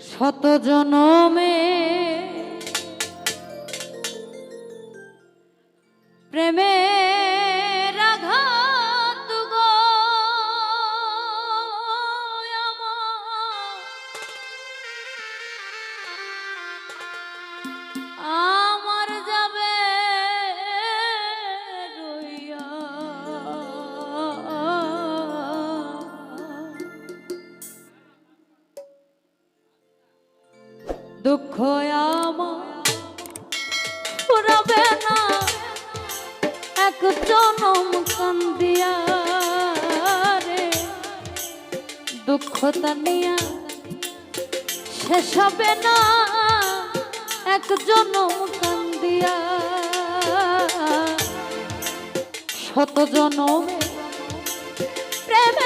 শত জনমে এক জনম কান্দিয়া রে। দুঃখ তানিয়া শেষ হবে না। এক জনম কান্দিয়া। শত জনমে প্রেমের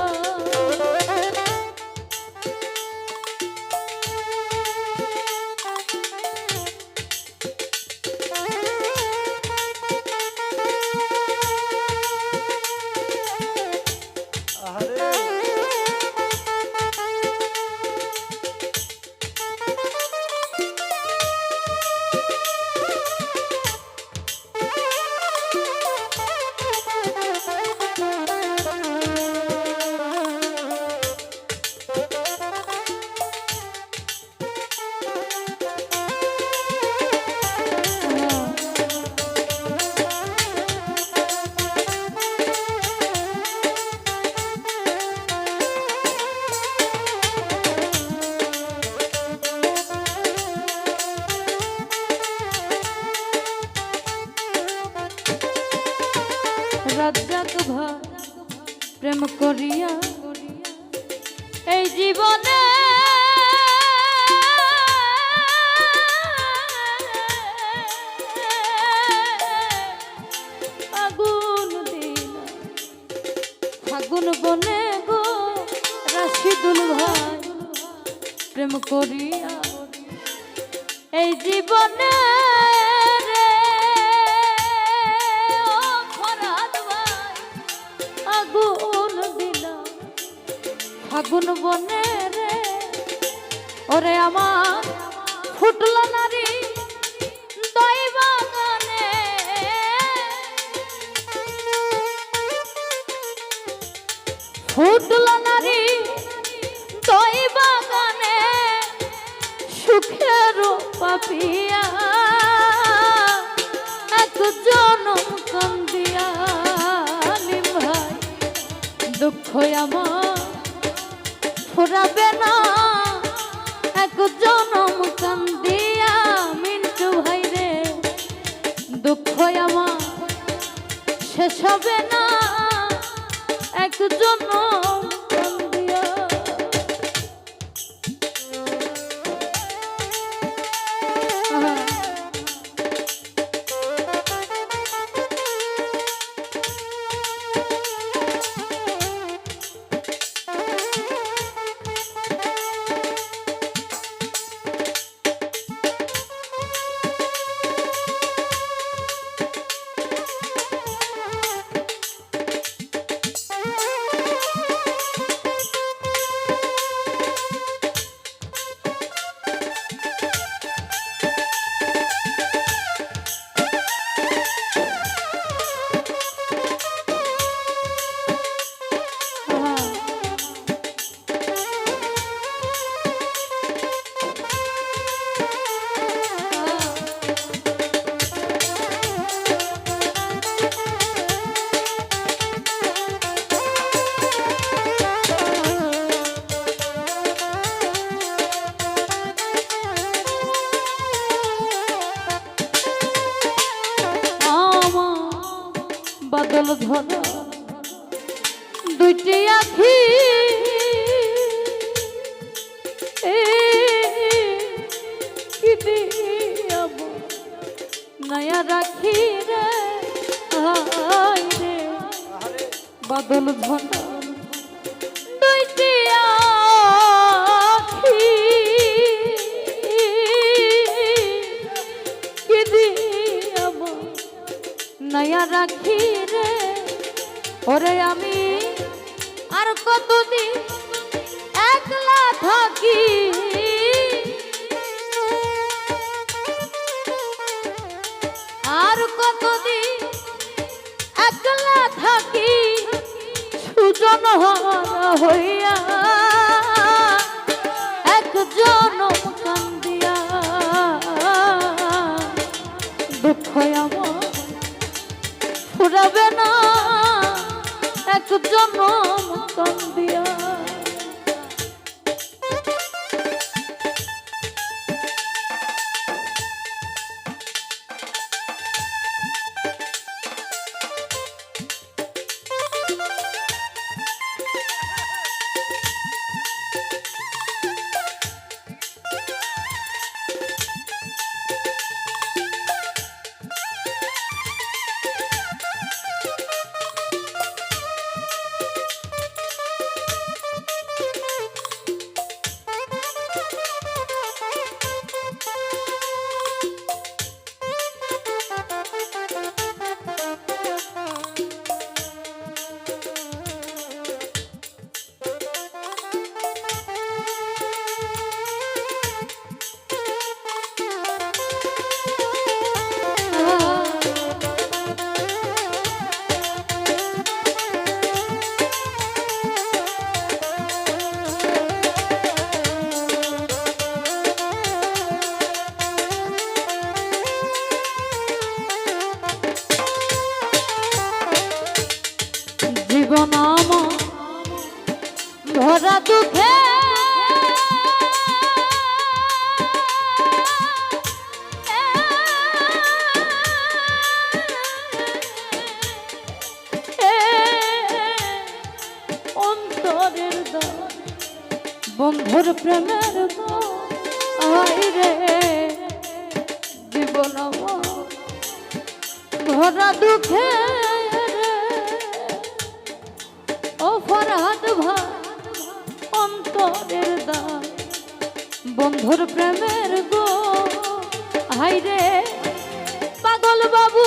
রাজ্জাক ভাই প্রেম করিয়া এই জীবনে আগুন দিল ফাগুন বনে গো রাশিদুল ভাই প্রেম করিয়া এই জীবনে ফাগুন বনে রে। ওরে আমার ফুটল নারী দই বাগানে। ফুটল নারী দই বাগানে, সুখের পাপিয়া এক জনম কান্দিয়া। ভাই, দুঃখ আমার ফুরাবে না। এক জনম কান্দিয়া, মিন্টু ভাই রে, দুঃখ আমার শেষ হবে না। এক জনম ধন দুইটি আখি। নয়া রাখি রে? বদল ধন দুইটি আখি। নয়া রাখি ওরে আমি আর কতদিন একলা থাকি? আর কতদিন একলা থাকি? সুজন হইয়া এক জনম কান্দিয়া। দুঃখ আমার ফুরাবে না। এক জনম কান্দিয়া প্রেমের দ্বার রে। জীবন ভরা দুঃখে ও ফরহাদ ভাই, অন্তরের দান। বন্ধুর গো হাই রে। পাগল বাবু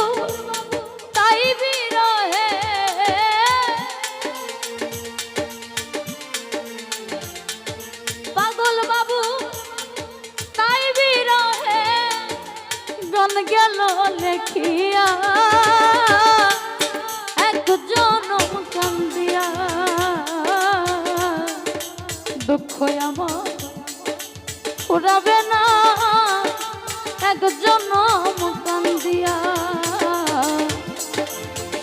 দুঃখ আমার উড়াবে না। একজন কান্দিয়া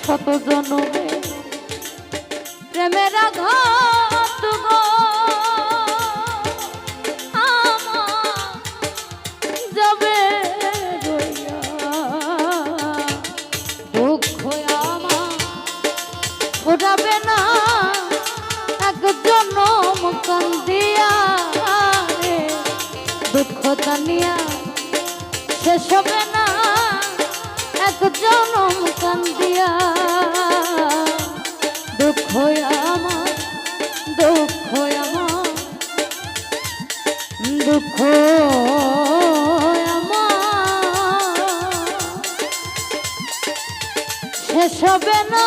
শত জনমে দুঃখ জানিয়া শেষ হবে না এক জনম কান্দিয়া। দুঃখ আমার দুঃখ আমার দুঃখ আমার। শেষ হবে না